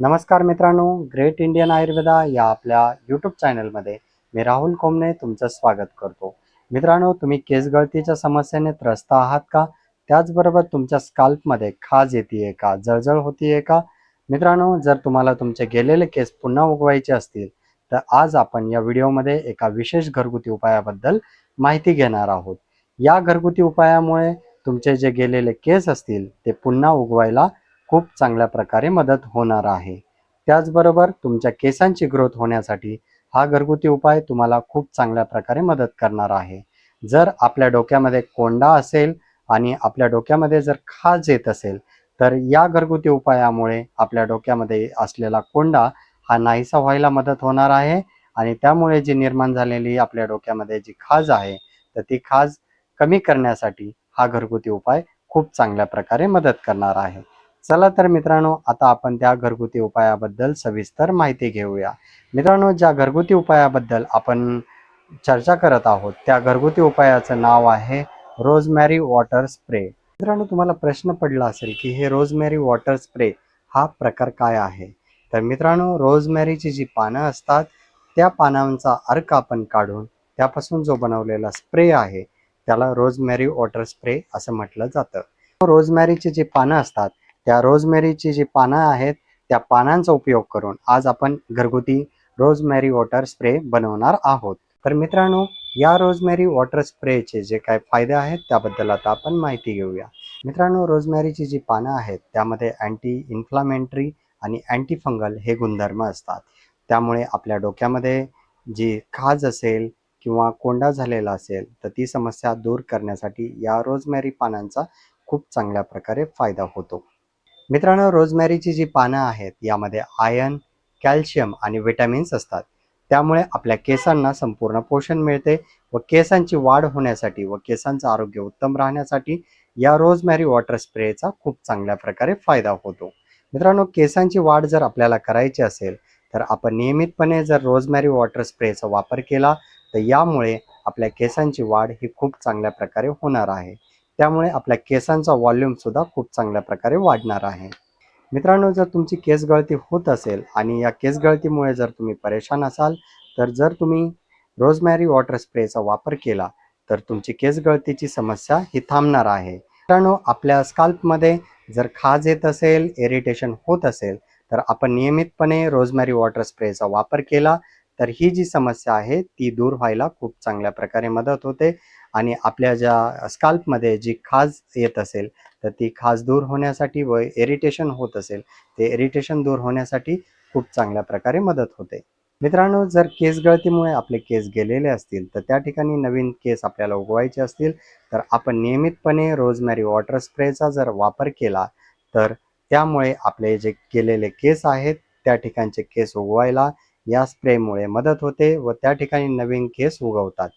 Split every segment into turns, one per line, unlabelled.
नमस्कार मित्रांनो great Indian Ayurveda या आपल्या यूट्यूब चॅनलमध्ये मी राहुल कोमने तुमचं स्वागत करतो. मित्रांनो तुम्ही केस गळतीच्या समस्येने त्रस्त आहात का? त्याचबरोबर तुमच्या स्काल्पमध्ये खाज येते का? जळजळ होतीये का? मित्रांनो जर तुम्हाला तुमचे गेलेले केस पुन्हा उगवायचे असतील तर आज आपण या व्हिडिओमध्ये एका विशेष घरगुती उपायाबद्दल माहिती घेणार आहोत. या घरगुती उपायामुळे तुमचे जे गेलेले केस असतील ते पुन्हा उगवायला खूप चांगल्या प्रकारे मदत होणार आहे. त्याचबरोबर तुमच्या केसांची ग्रोथ होण्यासाठी हा घरगुती उपाय तुम्हाला खूप चांगल्या प्रकारे मदत करणार आहे. जर आपल्या डोक्यामध्ये कोंडा असेल आणि आपल्या डोक्यामध्ये जर खाज येत असेल तर या घरगुती उपायामुळे आपल्या डोक्यामध्ये असलेला कोंडा हा नाहीसा व्हायला मदत होणार आहे आणि त्यामुळे जी निर्माण झालेली आपल्या डोक्यामध्ये जी खाज आहे तर ती खाज कमी करण्यासाठी हा घरगुती उपाय खूप चांगल्या प्रकारे मदत करणार आहे. चला तर मित्रांनो आता आपण त्या घरगुती उपायाबद्दल सविस्तर माहिती घेऊया. मित्रांनो ज्या घरगुती उपायाबद्दल आपण चर्चा करत आहोत त्या घरगुती उपायाचं नाव आहे रोजमॅरी वॉटर स्प्रे. मित्रांनो तुम्हाला प्रश्न पडला असेल की हे रोजमॅरी वॉटर स्प्रे हा प्रकार काय आहे? तर मित्रांनो रोजमॅरीची जी पानं असतात त्या पानांचा अर्क आपण काढून त्यापासून जो बनवलेला स्प्रे आहे त्याला रोजमॅरी वॉटर स्प्रे असं म्हटलं जातं. रोजमॅरीची जी पानं असतात त्या रोजमेरीची जी पानं आहेत त्या पानांचा उपयोग करून आज आपण घरगुती रोजमेरी वॉटर स्प्रे बनवणार आहोत. तर मित्रांनो या रोजमेरी वॉटर स्प्रेचे जे काय फायदे आहेत त्याबद्दल आता आपण माहिती घेऊया. मित्रांनो रोजमेरीची जी पानं आहेत त्यामध्ये अँटी इन्फ्लामेंटरी आणि अँटी फंगल हे गुणधर्म असतात. त्यामुळे आपल्या डोक्यामध्ये जी खाज असेल किंवा कोंडा झालेला असेल तर ती समस्या दूर करण्यासाठी या रोजमेरी पानांचा खूप चांगल्या प्रकारे फायदा होतो. मित्रांनो रोजमॅरीची जी पानं आहेत यामध्ये आयर्न कॅल्शियम आणि विटॅमिन्स असतात. त्यामुळे आपल्या केसांना संपूर्ण पोषण मिळते व केसांची वाढ होण्यासाठी व केसांचं आरोग्य उत्तम राहण्यासाठी या रोजमॅरी वॉटर स्प्रेचा खूप चांगल्या प्रकारे फायदा होतो. मित्रांनो केसांची वाढ जर आपल्याला करायची असेल तर आपण नियमितपणे जर रोजमॅरी वॉटर स्प्रेचा वापर केला तर यामुळे आपल्या केसांची वाढ ही खूप चांगल्या प्रकारे होणार आहे. त्यामुळे आपल्या केसांचा व्हॉल्यूम सुद्धा खूप चांगल्या प्रकारे वाढणार आहे. मित्रांनो जर तुमची केस गळती होत असेल आणि या केस गळतीमुळे जर तुम्ही परेशान असाल तर जर तुम्ही रोजमॅरी वॉटर स्प्रेचा वापर केला तर तुमची केस गळतीची समस्या ही थांबणार आहे. मित्रांनो आपल्या स्काल्पमध्ये जर खाज येत असेल इरिटेशन होत असेल तर आपण नियमितपणे रोजमॅरी वॉटर स्प्रेचा वापर केला तर ही जी समस्या आहे ती दूर व्हायला खूप चांगल्या प्रकारे मदत होते. आणि आपल्या ज्या स्काल्पमध्ये जी खाज येत असेल तर ती खाज दूर होण्यासाठी व इरिटेशन होत असेल ते इरिटेशन दूर होण्यासाठी खूप चांगल्या प्रकारे मदत होते. मित्रांनो जर केस गळतीमुळे आपले केस गेलेले असतील तर त्या ठिकाणी नवीन केस आपल्याला उगवायचे असतील तर आपण नियमितपणे रोजमॅरी वॉटर स्प्रेचा जर वापर केला तर त्यामुळे आपले जे गेलेले केस आहेत त्या ठिकाणचे केस उगवायला या स्प्रेमुळे मदत होते व त्या ठिकाणी नवीन केस उगवतात.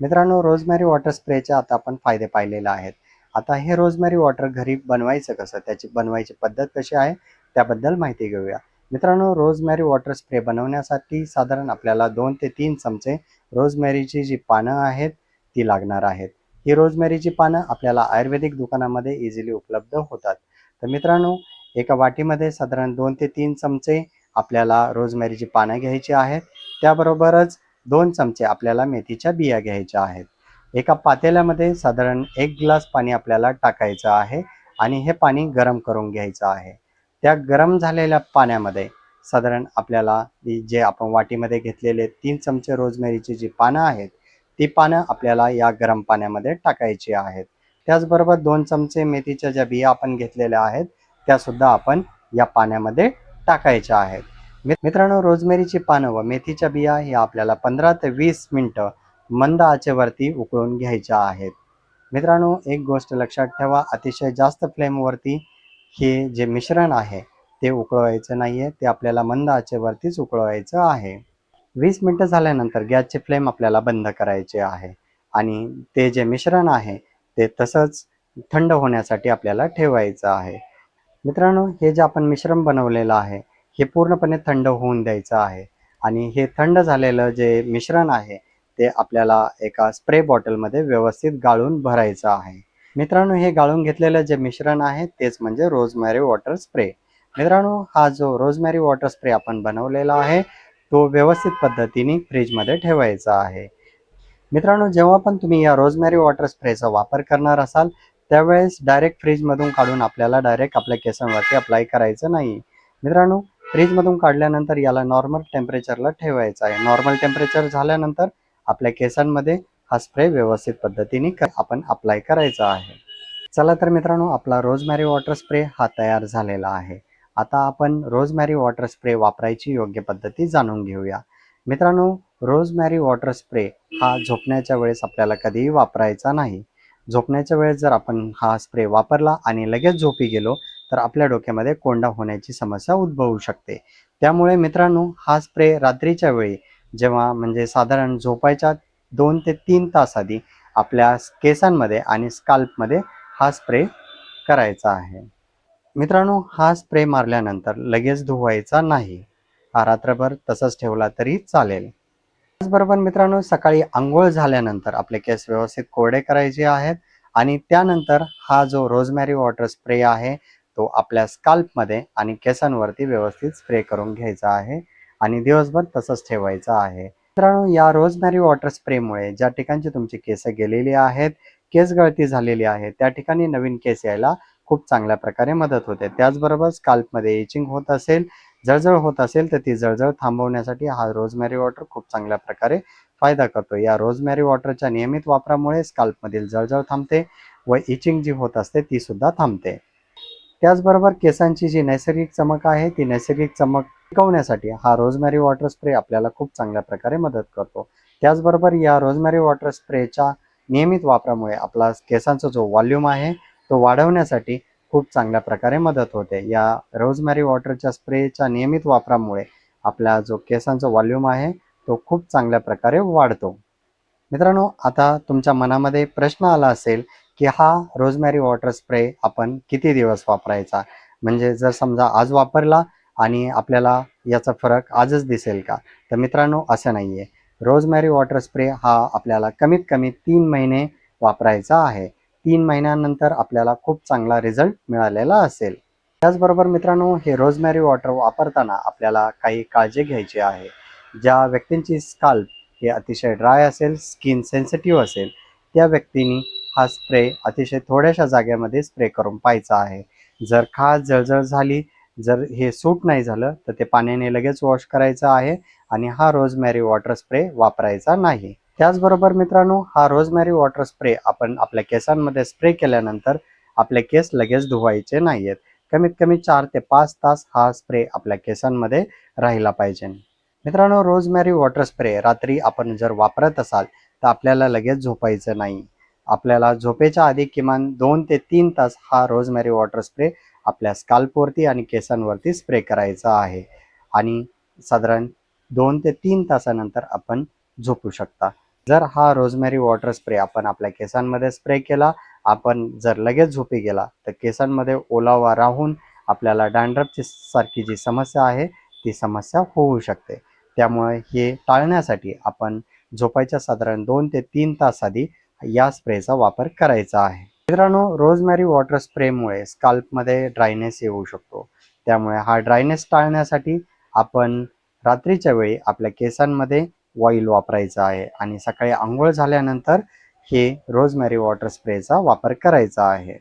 मित्रांनो रोजमॅरी वॉटर स्प्रेचे आता आपण फायदे पाहिलेले आहेत. आता हे रोजमॅरी वॉटर घरी बनवायचं कसं? त्याची बनवायची पद्धत कशी आहे? त्याबद्दल माहिती घेऊया. मित्रांनो रोजमॅरी वॉटर स्प्रे बनवण्यासाठी साधारण आपल्याला दोन ते तीन चमचे रोजमॅरीची जी पानं आहेत ती लागणार आहेत. ही रोजमॅरीची पानं आपल्याला आयुर्वेदिक दुकानामध्ये इझिली उपलब्ध होतात. तर मित्रांनो एका वाटीमध्ये साधारण दोन ते तीन चमचे आपल्याला रोजमॅरीची पानं घ्यायची आहेत. त्याबरोबरच दोन चमचे आपल्याला मेथीच्या बिया घ्यायच्या आहेत. एका पातेल्यामध्ये साधारण एक ग्लास पाणी आपल्याला टाकायचं आहे आणि हे पाणी गरम करून घ्यायचं आहे. त्या गरम झालेल्या पाण्यामध्ये साधारण आपल्याला जे आपण वाटीमध्ये घेतलेले तीन चमचे रोजमेरीची जी पानं आहेत ती पानं आपल्याला या गरम पाण्यामध्ये टाकायची आहेत. त्याचबरोबर दोन चमचे मेथीच्या ज्या बिया आपण घेतलेल्या आहेत त्यासुद्धा आपण या पाण्यामध्ये टाकायच्या आहेत. मित्रांनो रोजमेरीची पानं व मेथीच्या बिया ह्या आपल्याला पंधरा ते वीस मिनटं मंद आचेवरती उकळून घ्यायच्या आहेत. मित्रांनो एक गोष्ट लक्षात ठेवा अतिशय जास्त फ्लेमवरती हे जे मिश्रण आहे ते उकळवायचं नाही आहे ते आपल्याला मंद आचेवरतीच उकळवायचं आहे. वीस मिनटं झाल्यानंतर गॅसचे फ्लेम आपल्याला बंद करायचे आहे आणि ते जे मिश्रण आहे ते तसंच थंड होण्यासाठी आपल्याला ठेवायचं आहे. मित्रांनो हे जे आपण मिश्रण बनवलेलं आहे हे पूर्णपणे थंड होऊन द्यायचं आहे. आणि हे थंड झालेलं जे मिश्रण आहे ते आपल्याला एका स्प्रे बॉटलमध्ये व्यवस्थित गाळून भरायचं आहे. मित्रांनो हे गाळून घेतलेलं जे मिश्रण आहे तेच म्हणजे रोजमॅरी वॉटर स्प्रे. मित्रांनो हा जो रोजमॅरी वॉटर स्प्रे आपण बनवलेला आहे तो व्यवस्थित पद्धतीने फ्रीजमध्ये ठेवायचा आहे. मित्रांनो जेव्हा पण तुम्ही या रोजमॅरी वॉटर स्प्रेचा वापर करणार असाल त्यावेळेस डायरेक्ट फ्रीजमधून काढून आपल्याला डायरेक्ट आपल्या केसांवरती अप्लाय करायचं नाही. मित्रांनो फ्रीजमधून काढल्यानंतर याला नॉर्मल टेम्परेचरला ठेवायचं आहे. नॉर्मल टेम्परेचर झाल्यानंतर आपल्या केसांमध्ये हा स्प्रे व्यवस्थित पद्धतीने आपण अप्लाय करायचा आहे. चला तर मित्रांनो आपला रोजमॅरी वॉटर स्प्रे हा तयार झालेला आहे. आता आपण रोजमॅरी वॉटर स्प्रे वापरायची योग्य पद्धती जाणून घेऊया. मित्रांनो रोजमॅरी वॉटर स्प्रे हा झोपण्याच्या वेळेस आपल्याला कधीही वापरायचा नाही. झोपण्याच्या वेळेस जर आपण हा स्प्रे वापरला आणि लगेच झोपी गेलो तर आपल्या डोक्यामध्ये कोंडा होण्याची समस्या उद्भवू शकते. त्यामुळे मित्रांनो हा स्प्रे रात्रीच्या वेळी जेव्हा म्हणजे साधारण झोपायच्या दोन ते तीन तास आधी आपल्या केसांमध्ये आणि स्काल्पमध्ये हा स्प्रे करायचा आहे. मित्रांनो हा स्प्रे मारल्यानंतर लगेच धुवायचा नाही. हा रात्रभर तसंच ठेवला तरी चालेल. त्याचबरोबर मित्रांनो सकाळी आंघोळ झाल्यानंतर आपले केस व्यवस्थित कोरडे करायचे आहेत आणि त्यानंतर हा जो रोजमॅरी वॉटर स्प्रे आहे तो आपल्या स्काल्पमध्ये आणि केसांवरती व्यवस्थित स्प्रे करून घ्यायचा आहे आणि दिवसभर तसंच ठेवायचा आहे. मित्रांनो या रोजमॅरी वॉटर स्प्रेमुळे ज्या ठिकाणची तुमची केस गेलेली आहेत केस गळती झालेली आहे त्या ठिकाणी नवीन केस यायला खूप चांगल्या प्रकारे मदत होते. त्याचबरोबर स्काल्पमध्ये इचिंग होत असेल जळजळ होत असेल तर ती जळजळ थांबवण्यासाठी हा रोजमॅरी वॉटर खूप चांगल्या प्रकारे फायदा करतो. या रोजमॅरी वॉटरच्या नियमित वापरामुळे स्काल्पमधील जळजळ थांबते व इचिंग जी होत असते ती सुद्धा थांबते. त्याचबरोबर केसांची जी नैसर्गिक चमक आहे ती नैसर्गिक चमक टिकवण्यासाठी हा रोजमॅरी वॉटर स्प्रे आपल्याला खूप चांगल्या प्रकारे मदत करतो. त्याचबरोबर या रोजमॅरी वॉटर स्प्रेच्या नियमित वापरामुळे आपला केसांचा जो व्हॉल्यूम आहे तो वाढवण्यासाठी खूप चांगल्या प्रकारे मदत होते. या रोजमॅरी वॉटरच्या स्प्रेच्या नियमित वापरामुळे आपला जो केसांचा व्हॉल्यूम आहे तो खूप चांगल्या प्रकारे वाढतो. मित्रांनो आता तुमच्या मनामध्ये प्रश्न आला असेल की हा रोजमॅरी वॉटर स्प्रे आपण किती दिवस वापरायचा? म्हणजे जर समजा आज वापरला आणि आपल्याला याचा फरक आजच दिसेल का? तर मित्रांनो असं नाही आहे रोजमॅरी वॉटर स्प्रे हा आपल्याला कमीत कमी तीन महिने वापरायचा आहे. तीन महिन्यानंतर आपल्याला खूप चांगला रिझल्ट मिळालेला असेल. त्याचबरोबर मित्रांनो हे रोजमॅरी वॉटर वापरताना आपल्याला काही काळजी घ्यायची आहे. ज्या व्यक्तींची स्काल्प हे अतिशय ड्राय असेल स्किन सेन्सिटिव्ह असेल त्या व्यक्तींनी हा स्प्रे अतिशय थोड्याशा जागेमध्ये स्प्रे करून पाहायचा आहे. जर खास जळजळ झाली जर हे सूट नाही झालं तर ते पाण्याने लगेच वॉश करायचं आहे आणि हा रोजमॅरी वॉटर स्प्रे वापरायचा नाही. त्याचबरोबर मित्रांनो हा रोजमॅरी वॉटर स्प्रे आपण आपल्या केसांमध्ये स्प्रे केल्यानंतर आपले केस लगेच धुवायचे नाही आहेत कमीत कमी चार ते पाच तास हा स्प्रे आपल्या केसांमध्ये राहिला पाहिजे. मित्रांनो रोजमॅरी वॉटर स्प्रे रात्री आपण जर वापरत असाल तर आपल्याला लगेच झोपायचं नाही. आपल्याला झोपेच्या आधी किमान दोन ते तीन तास हा रोजमेरी वॉटर स्प्रे आपल्या स्काल्पवरती आणि केसांवरती स्प्रे करायचा आहे. आणि साधारण दोन ते तीन तासानंतर आपण झोपू शकता. जर हा रोजमॅरी वॉटर स्प्रे आपण आपल्या केसांमध्ये स्प्रे केला आपण जर लगेच झोपी गेला तर केसांमध्ये ओलावा राहून आपल्याला डॅन्ड्रफची सारखी जी समस्या आहे ती समस्या होऊ शकते. त्यामुळे हे टाळण्यासाठी आपण झोपायच्या साधारण दोन ते तीन तास आधी या स्प्रेचा वापर करायचा आहे. मित्रांनो रोजमॅरी वॉटर स्प्रेमुळे स्काल्पमध्ये ड्रायनेस येऊ शकतो. त्यामुळे हा ड्रायनेस टाळण्यासाठी आपण रात्रीच्या वेळी आपल्या केसांमध्ये ऑइल वापरायचा आहे आणि सकाळी आंघोळ झाल्यानंतर हे रोजमॅरी वॉटर स्प्रेचा वापर करायचा आहे.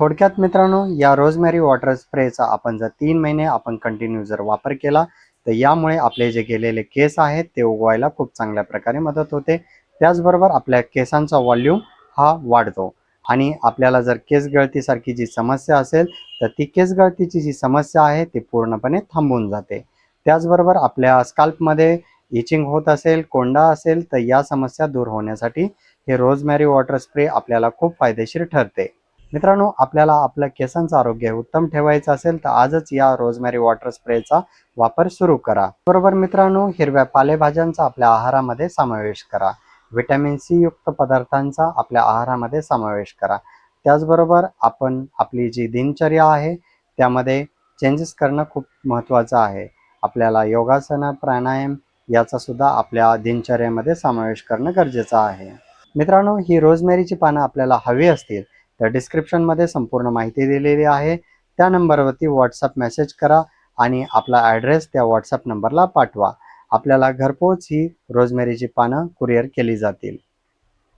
थोडक्यात मित्रांनो या रोजमॅरी वॉटर स्प्रेचा आपण जर तीन महिने आपण कंटिन्यू जर वापर केला तर यामुळे आपले जे गेलेले केस आहेत ते उगवायला खूप चांगल्या प्रकारे मदत होते. त्याचबरोबर आपल्या केसांचा व्हॉल्यूम हा वाढतो. आणि आपल्याला जर केस गळतीसारखी जी समस्या असेल तर ती केस गळतीची जी समस्या आहे ती पूर्णपणे थांबून जाते. त्याचबरोबर आपल्या स्काल्पमध्ये इचिंग होत असेल कोंडा असेल तर या समस्या दूर होण्यासाठी हे रोजमॅरी वॉटर स्प्रे आपल्याला खूप फायदेशीर ठरते. मित्रांनो आपल्याला आपल्या केसांचं आरोग्य उत्तम ठेवायचं असेल तर आजच या रोजमॅरी वॉटर स्प्रेचा वापर सुरू करा. बरोबर मित्रांनो हिरव्या पालेभाज्यांचा आपल्या आहारामध्ये समावेश करा. व्हिटॅमिन सी युक्त पदार्थांचा आपल्या आहारामध्ये समावेश करा. त्याचबरोबर आपण आपली जी दिनचर्या आहे त्यामध्ये चेंजेस करणं खूप महत्त्वाचं आहे. आपल्याला योगासनं प्राणायाम याचा सुद्धा आपल्या दिनचर्यामध्ये समावेश करणं गरजेचं आहे. मित्रांनो ही रोजमेरीची पानं आपल्याला हवी असतील तर डिस्क्रिप्शनमध्ये संपूर्ण माहिती दिलेली आहे. त्या नंबरवरती व्हॉट्सअप मेसेज करा आणि आपला ॲड्रेस त्या व्हॉट्सअप नंबरला पाठवा. आपल्याला घरपोच ही रोजमेरीची पानं कुरिअर केली जातील.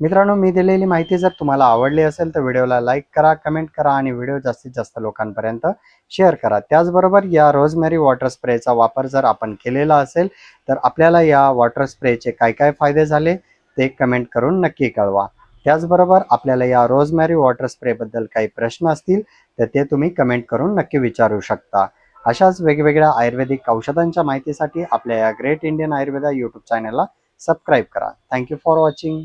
मित्रांनो मी दिलेली माहिती जर तुम्हाला आवडली असेल तर व्हिडिओला लाईक करा कमेंट करा आणि व्हिडिओ जास्तीत जास्त लोकांपर्यंत शेअर करा. त्याचबरोबर या रोजमेरी वॉटर स्प्रेचा वापर जर आपण केलेला असेल तर आपल्याला या वॉटर स्प्रेचे काय काय फायदे झाले ते कमेंट करून नक्की कळवा. त्याचबरोबर आपल्याला या रोजमेरी वॉटर स्प्रेबद्दल काही प्रश्न असतील तर ते तुम्ही कमेंट करून नक्की विचारू शकता. अशाच वेगवेगळ्या आयुर्वेदिक औषधांच्या माहितीसाठी आपल्या या ग्रेट इंडियन आयुर्वेदा यूट्यूब चॅनलला सबस्क्राईब करा. Thank you for watching